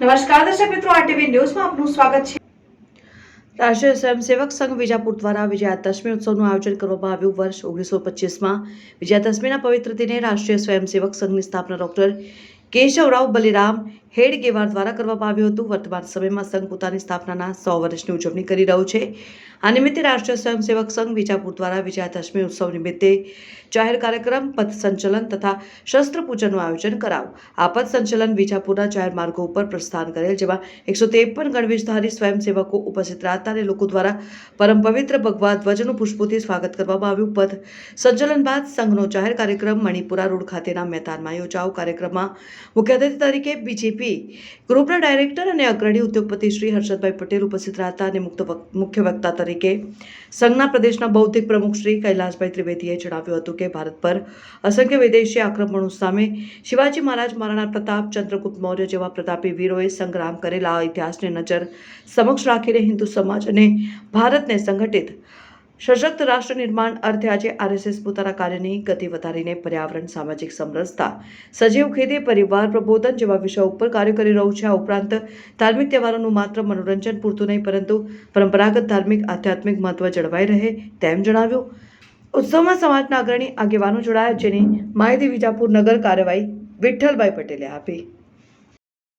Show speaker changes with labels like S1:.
S1: નમસ્કાર દર્શક મિત્રો આરટીવી ન્યૂઝમાં આપનું સ્વાગત છે. રાષ્ટ્રીય સ્વયંસેવક સંઘ વિજાપુર દ્વારા વિજયાદશમી ઉત્સવનું આયોજન કરવામાં આવ્યું. વર્ષ ઓગણીસો પચીસમાં વિજયાદશમીના પવિત્ર દિને રાષ્ટ્રીય સ્વયંસેવક સંઘની સ્થાપના ડોક્ટર કેશવરાવ બલિરામ હેડગેવાર દ્વારા કરવામાં આવ્યું હતું. વર્તમાન સમયમાં સંઘ પોતાની સ્થાપનાના સો વર્ષની ઉજવણી કરી રહ્યું છે. આ નિમિત્તે રાષ્ટ્રીય સ્વયંસેવક સંઘ વિજાપુર દ્વારા વિજયાદશમી ઉત્સવ નિમિત્તે જાહેર કાર્યક્રમ, પથ સંચલન તથા શસ્ત્ર પૂજનનું આયોજન કરાવ આ પથ સંચલન વિજાપુરના જાહેર માર્ગો ઉપર પ્રસ્થાન કરેલ, જેમાં એકસો ત્રેપન ગણવેશધારી સ્વયંસેવકો ઉપસ્થિત રહ્યા અને લોકો દ્વારા પરમ પવિત્ર ભગવા ધ્વજનું પુષ્પોથી સ્વાગત કરવામાં આવ્યું. પથ સંચલન બાદ સંઘનો જાહેર કાર્યક્રમ મણિપુરા રોડ ખાતેના મેદાનમાં યોજાયો. કાર્યક્રમમાં મુખ્ય અતિથિ તરીકે બીજેપી ગ્રુપના ડાયરેક્ટર અને અગ્રણી ઉદ્યોગપતિ શ્રી હર્ષદભાઈ પટેલ ઉપસ્થિત રહ્યા અને મુક્ત મુખ્ય વક્તા તરીકે સંઘના પ્રદેશના બૌદ્ધિક પ્રમુખ શ્રી કૈલાસભાઈ ત્રિવેદીએ જણાવ્યું હતું કે ભારત પર અસંખ્ય વિદેશી આક્રમણો સામે શિવાજી મહારાજ મહારાણા પ્રતાપ, ચંદ્રગુપ્ત મૌર્ય જેવા પ્રતાપી વીરોએ સંગ્રામ કરેલા ઇતિહાસને નજર સમક્ષ રાખીને હિન્દુ સમાજ અને ભારતને સંગઠિત સશક્ત રાષ્ટ્ર નિર્માણ અર્થે આજે આરએસએસ પોતાના કાર્યની ગતિ વધારીને પર્યાવરણ, સામાજિક સમરસતા, સજીવ ખેતી, પરિવાર પ્રબોધન જેવા વિષયો ઉપર કાર્ય કરી રહ્યું છે. આ ઉપરાંત ધાર્મિક તહેવારોનું માત્ર મનોરંજન પૂરતું નહીં, પરંતુ પરંપરાગત ધાર્મિક, આધ્યાત્મિક મહત્વ જળવાઈ રહે તેમ જણાવ્યું. ઉત્સવમાં સમાજના અગ્રણી આગેવાનો જોડાયા, જેની માહિતી વિજાપુર નગર કાર્યવાહી વિઠ્ઠલભાઈ પટેલે આપી.